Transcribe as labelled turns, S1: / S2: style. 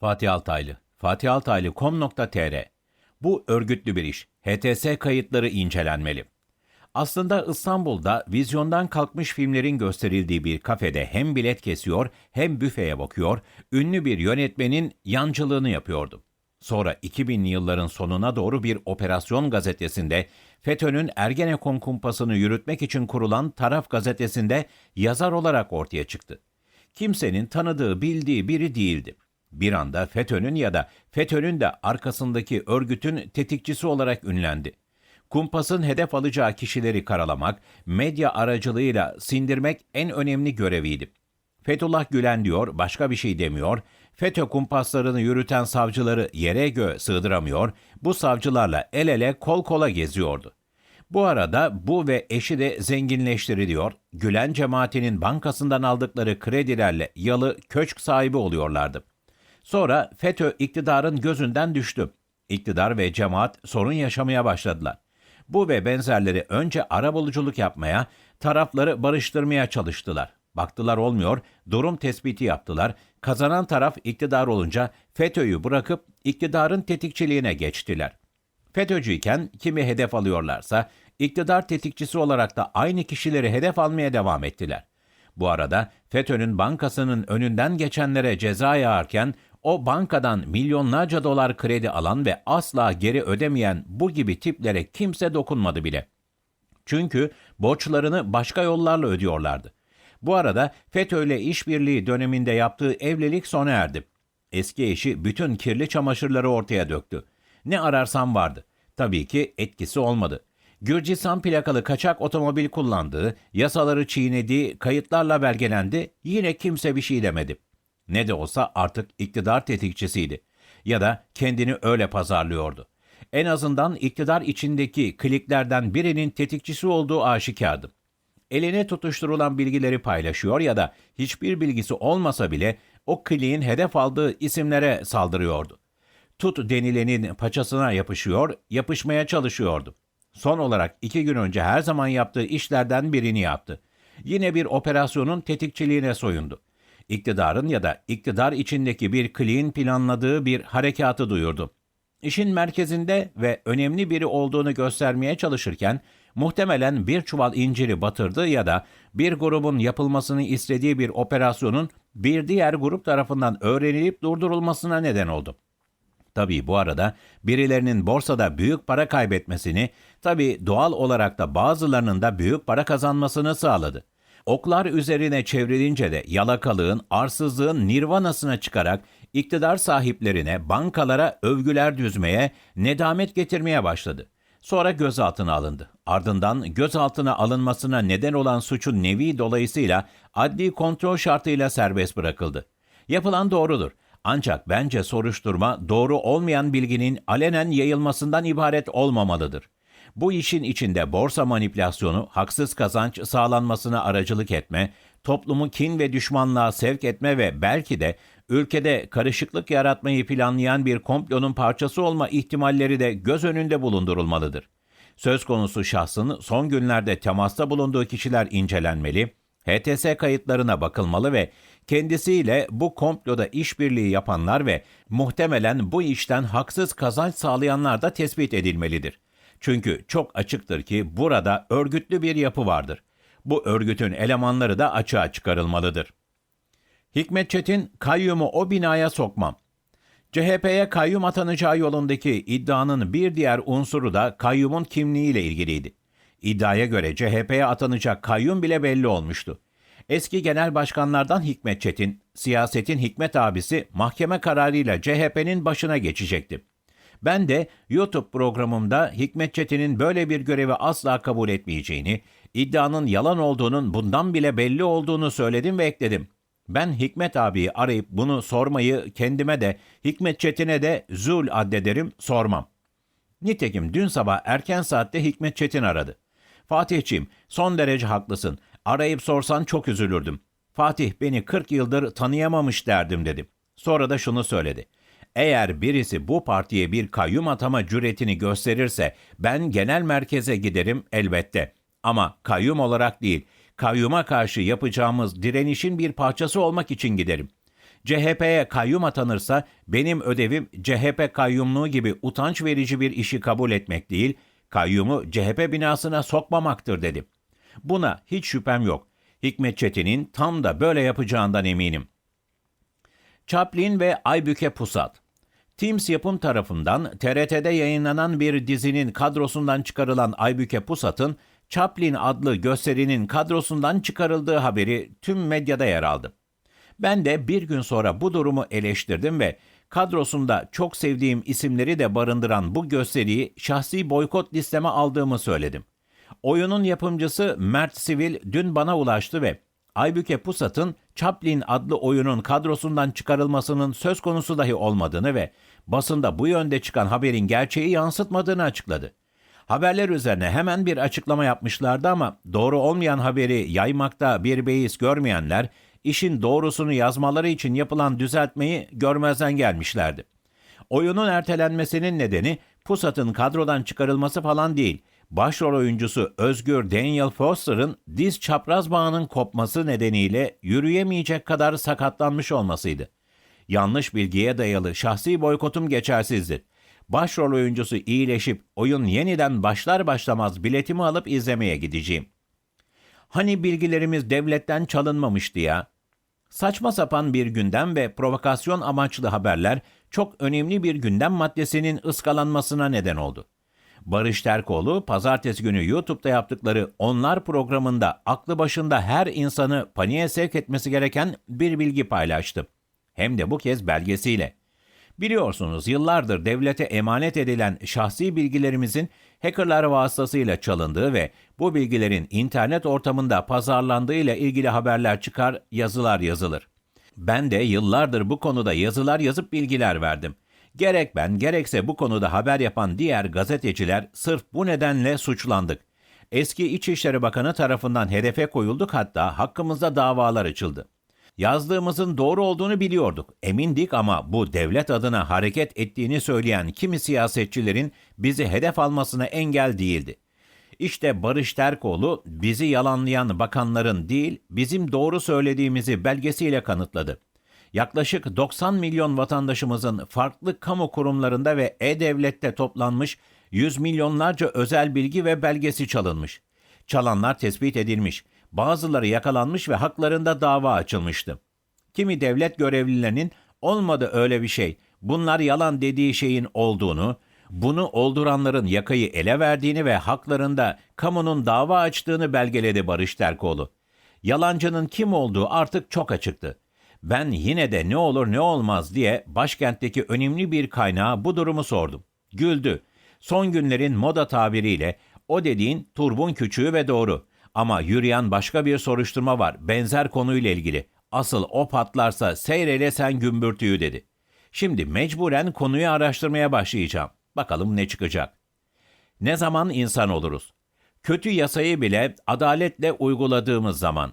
S1: Fatih Altaylı, fatihaltaylı.com.tr Bu örgütlü bir iş. HTS kayıtları incelenmeli. Aslında İstanbul'da vizyondan kalkmış filmlerin gösterildiği bir kafede hem bilet kesiyor hem büfeye bakıyor, ünlü bir yönetmenin yancılığını yapıyordu. Sonra 2000'li yılların sonuna doğru bir operasyon gazetesinde FETÖ'nün Ergenekon kumpasını yürütmek için kurulan Taraf gazetesinde yazar olarak ortaya çıktı. Kimsenin tanıdığı, bildiği biri değildi. Bir anda FETÖ'nün ya da FETÖ'nün de arkasındaki örgütün tetikçisi olarak ünlendi. Kumpas'ın hedef alacağı kişileri karalamak, medya aracılığıyla sindirmek en önemli göreviydi. Fethullah Gülen diyor, başka bir şey demiyor. FETÖ kumpaslarını yürüten savcıları yere göğe sığdıramıyor, bu savcılarla el ele kol kola geziyordu. Bu arada bu ve eşi de zenginleştiriliyor, Gülen cemaatinin bankasından aldıkları kredilerle yalı köşk sahibi oluyorlardı. Sonra FETÖ iktidarın gözünden düştü. İktidar ve cemaat sorun yaşamaya başladılar. Bu ve benzerleri önce arabuluculuk yapmaya, tarafları barıştırmaya çalıştılar. Baktılar olmuyor, durum tespiti yaptılar. Kazanan taraf iktidar olunca FETÖ'yü bırakıp iktidarın tetikçiliğine geçtiler. FETÖ'cüyken kimi hedef alıyorlarsa iktidar tetikçisi olarak da aynı kişileri hedef almaya devam ettiler. Bu arada FETÖ'nün bankasının önünden geçenlere ceza yağarken o bankadan milyonlarca dolar kredi alan ve asla geri ödemeyen bu gibi tiplere kimse dokunmadı bile. Çünkü borçlarını başka yollarla ödüyorlardı. Bu arada FETÖ ile işbirliği döneminde yaptığı evlilik sona erdi. Eski eşi bütün kirli çamaşırları ortaya döktü. Ne ararsam vardı. Tabii ki etkisi olmadı. Gürcistan plakalı kaçak otomobil kullandığı, yasaları çiğnediği kayıtlarla belgelendi, yine kimse bir şey demedi. Ne de olsa artık iktidar tetikçisiydi. Ya da kendini öyle pazarlıyordu. En azından iktidar içindeki kliklerden birinin tetikçisi olduğu aşikardı. Eline tutuşturulan bilgileri paylaşıyor ya da hiçbir bilgisi olmasa bile o kliğin hedef aldığı isimlere saldırıyordu. Tut denilenin paçasına yapışıyor, yapışmaya çalışıyordu. Son olarak iki gün önce her zaman yaptığı işlerden birini yaptı. Yine bir operasyonun tetikçiliğine soyundu. İktidarın ya da iktidar içindeki bir kliğin planladığı bir harekatı duyurdu. İşin merkezinde ve önemli biri olduğunu göstermeye çalışırken muhtemelen bir çuval inciri batırdı ya da bir grubun yapılmasını istediği bir operasyonun bir diğer grup tarafından öğrenilip durdurulmasına neden oldu. Tabii bu arada birilerinin borsada büyük para kaybetmesini, tabii doğal olarak da bazılarının da büyük para kazanmasını sağladı. Oklar üzerine çevrilince de yalakalığın, arsızlığın nirvanasına çıkarak iktidar sahiplerine, bankalara övgüler düzmeye, nedamet getirmeye başladı. Sonra gözaltına alındı. Ardından gözaltına alınmasına neden olan suçun nevi dolayısıyla adli kontrol şartıyla serbest bırakıldı. Yapılan doğrudur. Ancak bence soruşturma doğru olmayan bilginin alenen yayılmasından ibaret olmamalıdır. Bu işin içinde borsa manipülasyonu, haksız kazanç sağlanmasına aracılık etme, toplumu kin ve düşmanlığa sevk etme ve belki de ülkede karışıklık yaratmayı planlayan bir komplonun parçası olma ihtimalleri de göz önünde bulundurulmalıdır. Söz konusu şahsın son günlerde temasta bulunduğu kişiler incelenmeli, HTS kayıtlarına bakılmalı ve kendisiyle bu komploda işbirliği yapanlar ve muhtemelen bu işten haksız kazanç sağlayanlar da tespit edilmelidir. Çünkü çok açıktır ki burada örgütlü bir yapı vardır. Bu örgütün elemanları da açığa çıkarılmalıdır. Hikmet Çetin, kayyumu o binaya sokmam. CHP'ye kayyum atanacağı yolundaki iddianın bir diğer unsuru da kayyumun kimliğiyle ilgiliydi. İddiaya göre CHP'ye atanacak kayyum bile belli olmuştu. Eski genel başkanlardan Hikmet Çetin, siyasetin Hikmet abisi mahkeme kararıyla CHP'nin başına geçecekti. Ben de YouTube programımda Hikmet Çetin'in böyle bir görevi asla kabul etmeyeceğini, iddianın yalan olduğunun bundan bile belli olduğunu söyledim ve ekledim. Ben Hikmet abiyi arayıp bunu sormayı kendime de Hikmet Çetin'e de zul addederim, sormam. Nitekim dün sabah erken saatte Hikmet Çetin aradı. Fatihçiğim, son derece haklısın. Arayıp sorsan çok üzülürdüm. Fatih beni 40 yıldır tanıyamamış derdim dedim. Sonra da şunu söyledi. Eğer birisi bu partiye bir kayyum atama cüretini gösterirse ben genel merkeze giderim elbette. Ama kayyum olarak değil, kayyuma karşı yapacağımız direnişin bir parçası olmak için giderim. CHP'ye kayyum atanırsa benim ödevim CHP kayyumluğu gibi utanç verici bir işi kabul etmek değil, kayyumu CHP binasına sokmamaktır dedim. Buna hiç şüphem yok. Hikmet Çetin'in tam da böyle yapacağından eminim. Chaplin ve Aybüke Pusat Teams yapım tarafından TRT'de yayınlanan bir dizinin kadrosundan çıkarılan Aybüke Pusat'ın Chaplin adlı gösterinin kadrosundan çıkarıldığı haberi tüm medyada yer aldı. Ben de bir gün sonra bu durumu eleştirdim ve kadrosunda çok sevdiğim isimleri de barındıran bu gösteriyi şahsi boykot listeme aldığımı söyledim. Oyunun yapımcısı Mert Sivil dün bana ulaştı ve Aybüke Pusat'ın Chaplin adlı oyunun kadrosundan çıkarılmasının söz konusu dahi olmadığını ve basında bu yönde çıkan haberin gerçeği yansıtmadığını açıkladı. Haberler üzerine hemen bir açıklama yapmışlardı ama doğru olmayan haberi yaymakta bir beis görmeyenler işin doğrusunu yazmaları için yapılan düzeltmeyi görmezden gelmişlerdi. Oyunun ertelenmesinin nedeni Pusat'ın kadrodan çıkarılması falan değil. Başrol oyuncusu Özgür Daniel Foster'ın diz çapraz bağının kopması nedeniyle yürüyemeyecek kadar sakatlanmış olmasıydı. Yanlış bilgiye dayalı şahsi boykotum geçersizdir. Başrol oyuncusu iyileşip oyun yeniden başlar başlamaz biletimi alıp izlemeye gideceğim. Hani bilgilerimiz devletten çalınmamıştı ya? Saçma sapan bir gündem ve provokasyon amaçlı haberler çok önemli bir gündem maddesinin ıskalanmasına neden oldu. Barış Terkoğlu pazartesi günü YouTube'da yaptıkları Onlar programında aklı başında her insanı paniğe sevk etmesi gereken bir bilgi paylaştı. Hem de bu kez belgesiyle. Biliyorsunuz yıllardır devlete emanet edilen şahsi bilgilerimizin hackerlar vasıtasıyla çalındığı ve bu bilgilerin internet ortamında pazarlandığı ile ilgili haberler çıkar, yazılar yazılır. Ben de yıllardır bu konuda yazılar yazıp bilgiler verdim. Gerek ben gerekse bu konuda haber yapan diğer gazeteciler sırf bu nedenle suçlandık. Eski İçişleri Bakanı tarafından hedefe koyulduk hatta hakkımızda davalar açıldı. Yazdığımızın doğru olduğunu biliyorduk. Emindik ama bu devlet adına hareket ettiğini söyleyen kimi siyasetçilerin bizi hedef almasına engel değildi. İşte Barış Terkoğlu bizi yalanlayan bakanların değil, bizim doğru söylediğimizi belgesiyle kanıtladı. Yaklaşık 90 milyon vatandaşımızın farklı kamu kurumlarında ve e-devlette toplanmış yüz milyonlarca özel bilgi ve belgesi çalınmış. Çalanlar tespit edilmiş, bazıları yakalanmış ve haklarında dava açılmıştı. Kimi devlet görevlilerinin olmadı öyle bir şey, bunlar yalan dediği şeyin olduğunu, bunu olduranların yakayı ele verdiğini ve haklarında kamunun dava açtığını belgeledi Barış Terkoğlu. Yalancının kim olduğu artık çok açıktı. Ben yine de ne olur ne olmaz diye başkentteki önemli bir kaynağa bu durumu sordum. Güldü. Son günlerin moda tabiriyle o dediğin turbun küçüğü ve doğru. Ama yürüyen başka bir soruşturma var benzer konuyla ilgili. Asıl o patlarsa seyreyle sen gümbürtüyü dedi. Şimdi mecburen konuyu araştırmaya başlayacağım. Bakalım ne çıkacak. Ne zaman insan oluruz? Kötü yasayı bile adaletle uyguladığımız zaman.